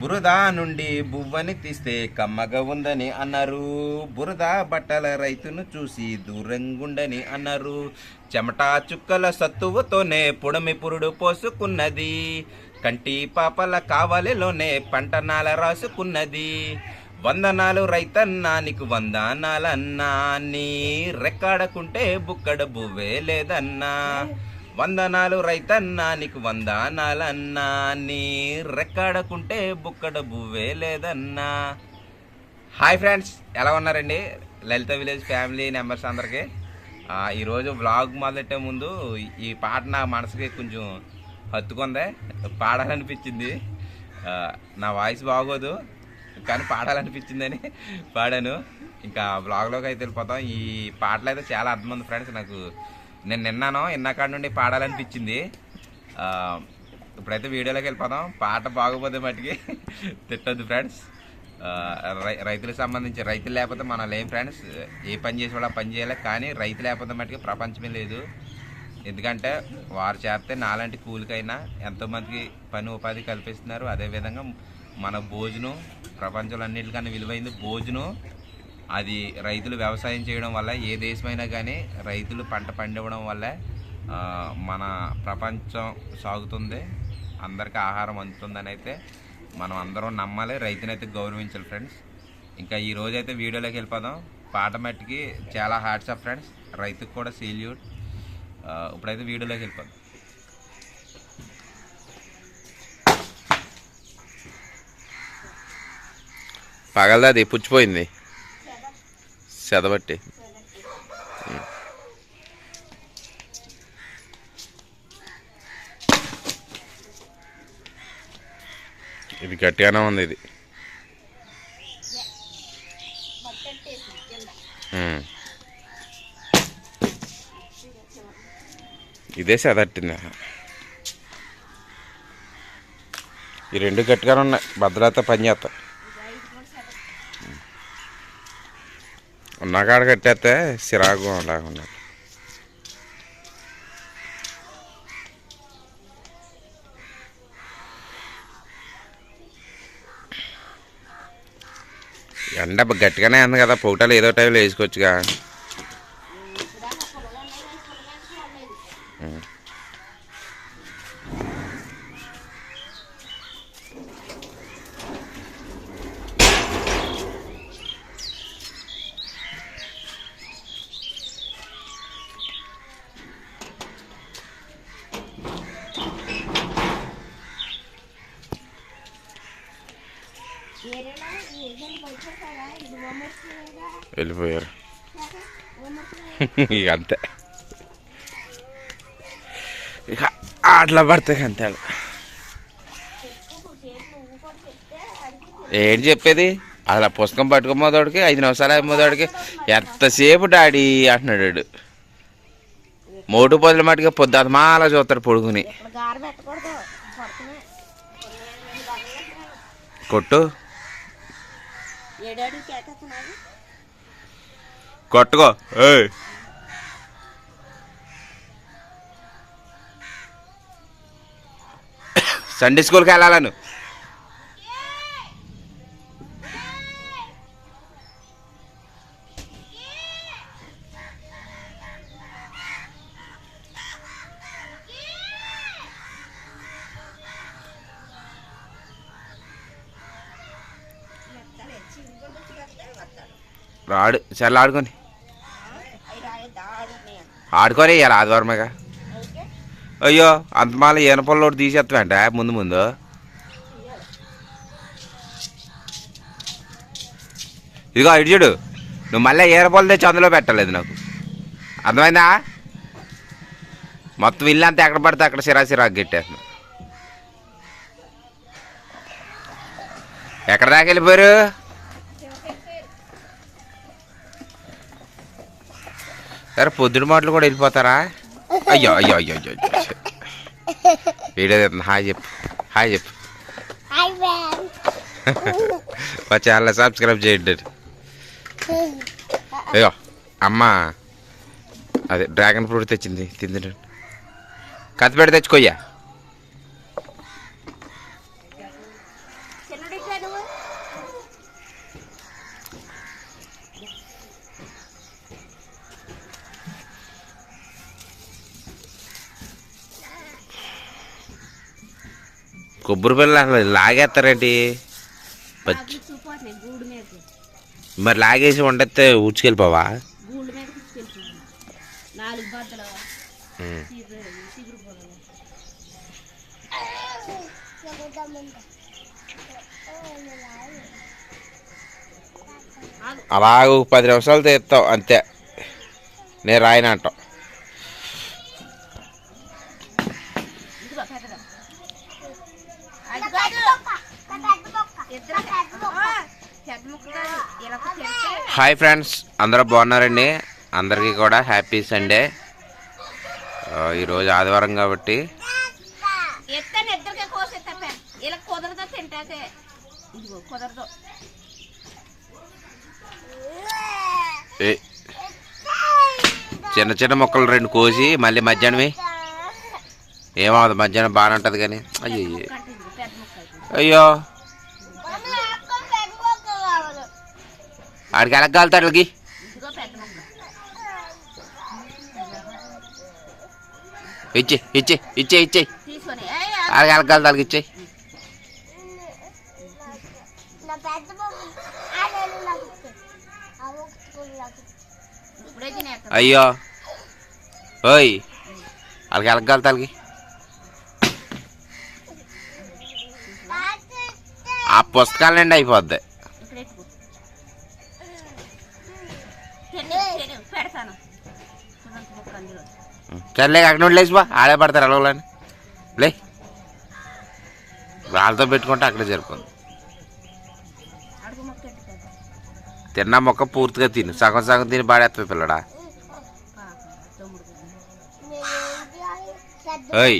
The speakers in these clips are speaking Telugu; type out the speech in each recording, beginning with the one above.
బురద నుండి బువ్వని తీస్తే కమ్మగా ఉందని అన్నారు. బురద బట్టల రైతును చూసి దూరంగుండని అన్నారు. చెమటా చుక్కల సత్తువుతోనే పుడమి పురుడు పోసుకున్నది. కంటి పాపల కావలిలోనే పంటనాల రాసుకున్నది. వందనాలు రైతన్నా నీకు వందనాలన్నా నీ రెక్కాడకుంటే బుక్కడ బువ్వే లేదన్నా. వందనాలు రైతన్నా నీకు వందనాలన్నా నీ రెక్కాడకుంటే బుక్కడ బువ్వే లేదన్నా. హాయ్ ఫ్రెండ్స్ ఎలా ఉన్నారండి? లలిత విలేజ్ ఫ్యామిలీ మెంబర్స్ అందరికీ. ఈరోజు వ్లాగ్ మొదలెట్టే ముందు ఈ పాట నా మనసుకి కొంచెం హత్తుకుందే పాడాలనిపించింది. నా వాయిస్ బాగోదు కానీ పాడాలనిపించిందని పాడాను. ఇంకా వ్లాగ్లోకి అయితే వెళ్ళిపోతాం. ఈ పాటలు అయితే చాలా అర్థం ఉంది ఫ్రెండ్స్ నాకు నేను నిన్నాను ఇన్నాకాడ నుండి పాడాలనిపించింది. ఇప్పుడైతే వీడియోలోకి వెళ్ళిపోదాం. పాట బాగోపోతే మట్టుకి తిట్టద్దు ఫ్రెండ్స్. రై- రైతులకు సంబంధించి రైతులు లేకపోతే మనం లేం ఫ్రెండ్స్? ఏ పని చేసి కూడా పని చేయాలి. కానీ రైతు లేకపోతే మటుకి ప్రపంచమే లేదు. ఎందుకంటే వారు చేస్తే నాలాంటి కూలికైనా ఎంతోమందికి పని ఉపాధి కల్పిస్తున్నారు. అదేవిధంగా మన భోజనం ప్రపంచంలో అన్నిటికన్నా విలువైంది భోజనం. అది రైతులు వ్యవసాయం చేయడం వల్ల ఏ దేశమైనా కానీ రైతులు పంట పండివ్వడం వల్ల మన ప్రపంచం సాగుతుంది. అందరికీ ఆహారం అందుతుందని అయితే మనం అందరం నమ్మాలి. రైతునైతే గౌరవించాలి ఫ్రెండ్స్. ఇంకా ఈ అయితే వీడియోలోకి వెళ్ళిపోదాం. పాట మట్టికి చాలా హార్ట్స్ ఆఫ్ ఫ్రెండ్స్. రైతుకు కూడా సీల్యూట్. ఇప్పుడైతే వీడియోలోకి వెళ్ళిపోదాం. పగలది పుచ్చిపోయింది. సెదబట్టి ఇది గట్టిగానే ఉంది ఇది. ఇదే సెదట్టింది ఈ రెండు గట్టిగానే ఉన్నాయి. భద్రత పనిచేస్తా ఉన్నకాడ కట్టేస్తే సిరాకు లేకుండా ఎండ గట్టిగానే ఉంది కదా పొగటాలు ఏదో టైంలో వేసుకోవచ్చుగా. వెళ్ళిపోయారు ఇక అంతే ఇక అట్లా పడతాయి అంతే ఏంటి చెప్పేది? అలా పుస్తకం పట్టుకోమోదోడికి ఐదు నిమిషాలు అయిపోదోడికి ఎంతసేపు డాడీ అంటున్నాడు వాడు. మోటు పొదల మటుగా పొద్దు మాలా చూస్తాడు పొడుగుని. కొట్టు. కొట్టుకో. ఏయ్. సండే స్కూల్కి వెళ్ళాలను రాడు సరే ఆడుకొని ఇవ్వాలి ఆదివారమేగా. అయ్యో అంత మాల ఈనపల్లోడు తీసేస్తావంట? ముందు ముందు. ఇదిగో ఇటు చూడు. నువ్వు మళ్ళీ ఈనపల్లి తెచ్చి అందులో పెట్టలేదు నాకు. అర్థమైందా? మొత్తం ఇల్లు అంతా ఎక్కడ పడితే అక్కడ సిరా సిరాకు గెట్టేస్తున్నావు ఎక్కడ దాకా వెళ్ళిపోయారు? సరే పొద్దున మాటలు కూడా వెళ్ళిపోతారా? అయ్యో అయ్యో అయ్యో అయ్యో వీడియో. హాయ్ చెప్పు. హాయ్ చెప్పు. మా ఛానల్ సబ్స్క్రైబ్ చేయండి. అయ్యో అమ్మ. అదే డ్రాగన్ ఫ్రూట్ తెచ్చింది తింది కత్తిపెట్టి తెచ్చుకోయ్యా. కొబ్బరి పిల్ల అసలు లాగేస్తారేంటి? పచ్చి మరి లాగేసి వండితే ఊడ్చుకెళ్ళిపోవా? అలాగ పది నిమిషాలు తీస్తావు అంతే. నేను రాయన అంటావు ఇదిగో పెద్దగా అది కాదు ఇద్దరు ఆ, పెద్ద ముక్క కాదు ఇలా తింటే హాయ్ ఫ్రెండ్స్ అందరూ బాగున్నారండి. అందరికీ కూడా హ్యాపీ సండే. ఈరోజు ఆదివారం కాబట్టి. చిన్న చిన్న మొక్కలు రెండు కోసి మళ్ళీ మధ్యాహ్నమే. ఏమవుతుంది మధ్యాహ్నం బాగానే ఉంటుంది కానీ. అయ్యో. అయ్యో. ఆడికి ఎలగలుగుతాడు వాళ్ళకి ఇదిగో ఇచ్చే ఇచ్చే ఇచ్చే ఇచ్చే. ఆడికి ఎలగలుగుతా వాళ్ళకి ఇచ్చే. అయ్యో. ఓయ్ వాళ్ళకి ఎలగలుగుతా వాళ్ళకి ఆ పుస్తకాలు నిండి అయిపోద్ది. సర్లే అక్కడ నుండి బా ఆడే పడతారు అలవలని. లే. వాళ్ళతో పెట్టుకుంటే అక్కడే జరుపుకుంది తిన్న మొక్క పూర్తిగా తిను. సగం సగం తిని పాడేస్తుంది పిల్లడా. పాపం ఓయ్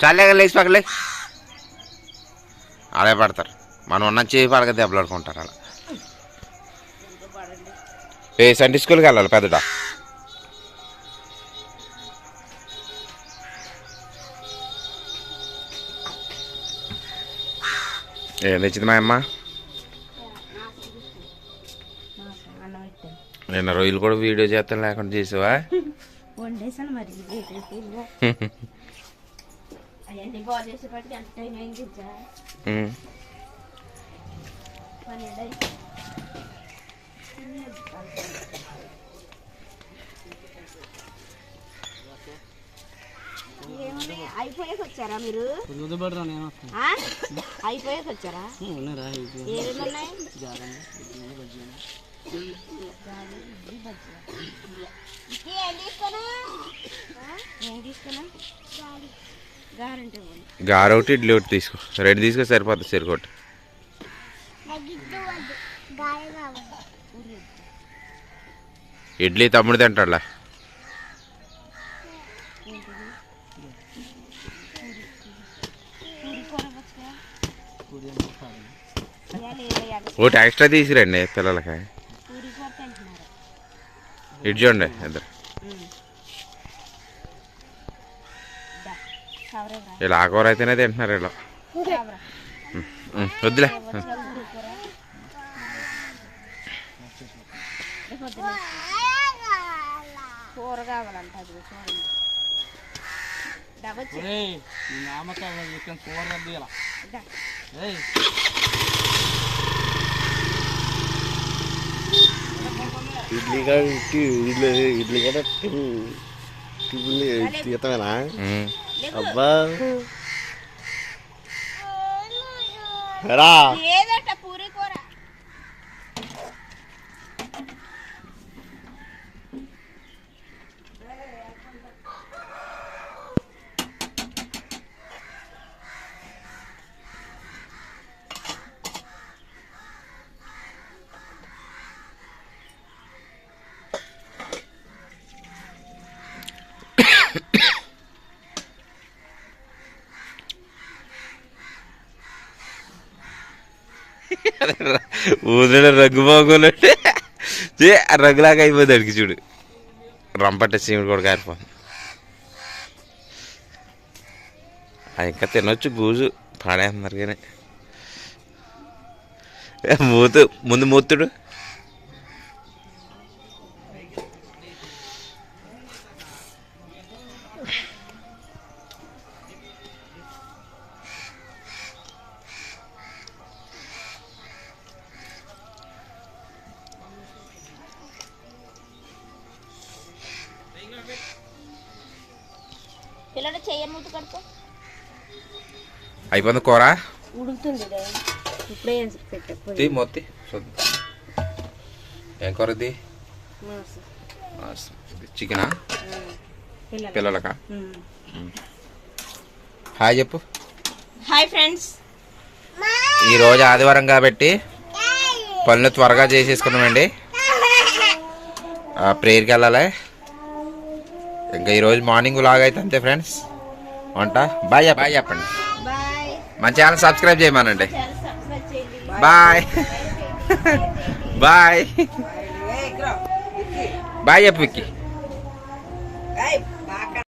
చాలే లేచి పక్కలే ఆడే పడతారు. మనం ఉన్న చేయి పడక దెబ్బలాడుకుంటారు అలా. ఏ సండే స్కూల్కి వెళ్ళాలి పెద్దడా? ఏం తెచ్చింది మా అమ్మ? నిన్న రోజులు కూడా వీడియో చేస్తాను లేకుండా చేసావా? వండేసాను మరి అయిపోయాక వచ్చారా మీరు? నేను? అయిపోయాక వచ్చారా ఉన్నారా ఏమేమి ఉన్నాయి? గారంటే గారు ఒకటి ఇడ్లీ ఒకటి తీసుకో. రెండు తీసుకో సరిపోతుంది సరికొట్టి ఇడ్లీ తమ్ముడు తింటాడులా. ఒకటి ఎక్స్ట్రా తీసిరండి పిల్లలకి? కూర ఇటు చూడండి ఇద్దరు. ఇలా ఆకూర అయితేనే తింటున్నారు ఇలా వద్దులే ఉమ్, వద్దులే. కూర కావాలంట అది చూడండి నీ నామకాలు ఇక్కడ కూర రద్దీలా? ఇడ్లీ కాదు ఇడ్లీ ఇడ్లీ కూడా టిఫిన్ తీతమేనా. అబ్బా. ఏదట పూరి కూర ఊదిన రగ్గు బాగోలు ఆ రగ్గులాగా అయిపోతుంది అడిగి చూడు. రంపట్ట సీముడు కూడా కారిపోతుంది ఇంకా తినొచ్చు గూజు పాడేస్తున్నారు కానీ. మూతు ముందు మూతుడు అయిపోయింది కూర? ఉడుకుతుంది ఇప్పుడే పెట్ట తీ మొత్తి చూద్దాం. ఏం కూర ఇది? చికెనా? పిల్లలకా? హాయ్ చెప్పు. Hi friends. ఈరోజు ఆదివారం కాబట్టి పనులు త్వరగా చేసేసుకున్నామండి ప్రేయర్కి వెళ్ళాలి? ఇంకా ఈరోజు మార్నింగ్ లాగ్ అయితే అంతే ఫ్రెండ్స్. ఉంటా? బాయ్ బాయ్ చెప్పండి. మన ఛానల్ సబ్స్క్రైబ్ చేయమనండి. బాయ్. బాయ్. బాయ్. చెప్పు విక్కి.